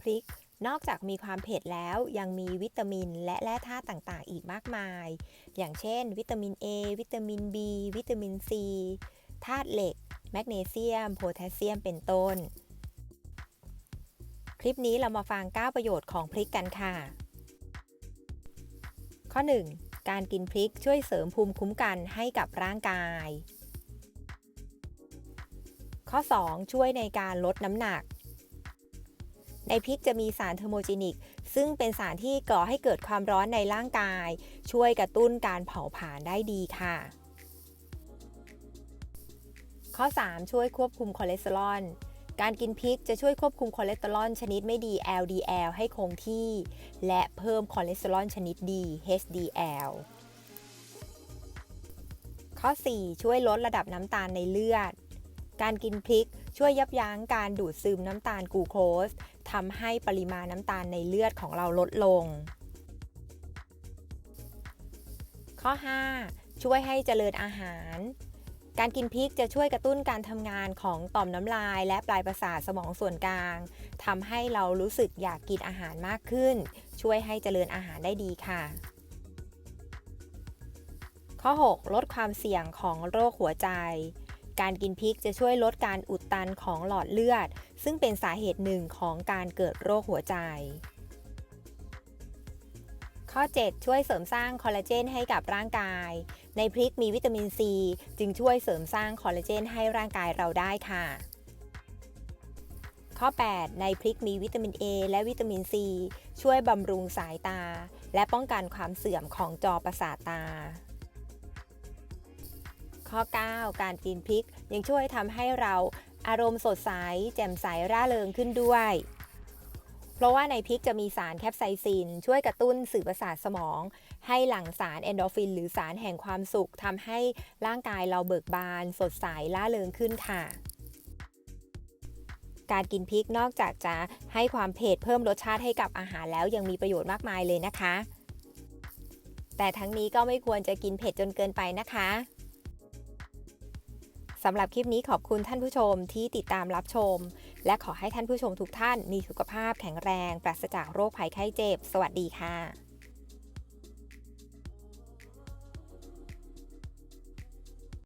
พริก นอกจากมีความเผ็ดแล้วยังมีวิตามินและแร่ธาตุต่างๆ อีกมากมาย อย่างเช่น วิตามิน A วิตามิน B วิตามิน C ธาตุเหล็ก แมกนีเซียม โพแทสเซียม เป็นต้น คลิปนี้เรามาฟัง 9 ประโยชน์ของพริกกันค่ะ ข้อ 1. การกินพริกช่วยเสริมภูมิคุ้มกันให้กับร่างกาย ข้อ 2. ช่วยในการลดน้ำหนัก ในพริกจะมีสารเทอร์โมจินิก ซึ่งเป็นสารที่ก่อให้เกิดความร้อนในร่างกาย ช่วยกระตุ้นการเผาผลาญได้ดีค่ะ ข้อ 3 ช่วยควบคุมคอเลสเตอรอลการกินพริกจะช่วยควบคุมคอเลสเตอรอลชนิดไม่ดี LDL ให้คงที่ และเพิ่มคอเลสเตอรอลชนิดดี HDL ข้อ 4 ช่วยลดระดับน้ำตาลในเลือด การกินพริกช่วยยับยั้งการดูดซึมน้ำตาลกูโคสทำให้ปริมาณน้ำตาลในเลือดของเราลดลง ข้อ 5 ช่วยให้เจริญอาหาร การกินพริกจะช่วยกระตุ้นการทำงานของต่อมน้ำลาย และปลายประสาทสมองส่วนกลางทำให้เรารู้สึกอยากกินอาหารมากขึ้น ช่วยให้เจริญอาหารได้ดีค่ะข้อ 6 ลดความเสี่ยงของโรคหัวใจ การกินพริกจะช่วยลดการอุดตันของหลอดเลือด ซึ่งเป็นสาเหตุหนึ่งของการเกิดโรคหัวใจ ข้อ 7 ช่วยเสริมสร้างคอลลาเจนให้กับร่างกาย ในพริกมีวิตามินซี จึงช่วยเสริมสร้างคอลลาเจนให้ร่างกายเราได้ค่ะข้อ 8 ในพริกมีวิตามิน A และวิตามิน C ช่วยบำรุงสายตา และป้องกันความเสื่อมของจอประสาทตา ข้อ 9 การกินพริก ยังช่วยทำให้เราอารมณ์สดใส แจ่มใสร่าเริงขึ้นด้วย เพราะว่าในพริกจะมีสารแคปไซซิน ช่วยกระตุ้นสื่อประสาทสมอง ให้หลั่งสารเอนโดฟิน หรือสารแห่งความสุขทำให้ร่างกายเราเบิกบาน สดใสร่าเริงขึ้นค่ะการกินพริกนอกจากจะให้ความเผ็ดเพิ่มรสชาติให้กับอาหารแล้วยังมีประโยชน์มากมายเลยนะคะ แต่ทั้งนี้ก็ไม่ควรจะกินเผ็ดจนเกินไปนะคะ สำหรับคลิปนี้ขอบคุณท่านผู้ชมที่ติดตามรับชม และขอให้ท่านผู้ชมทุกท่านมีสุขภาพแข็งแรง ปราศจากโรคภัยไข้เจ็บ สวัสดีค่ะ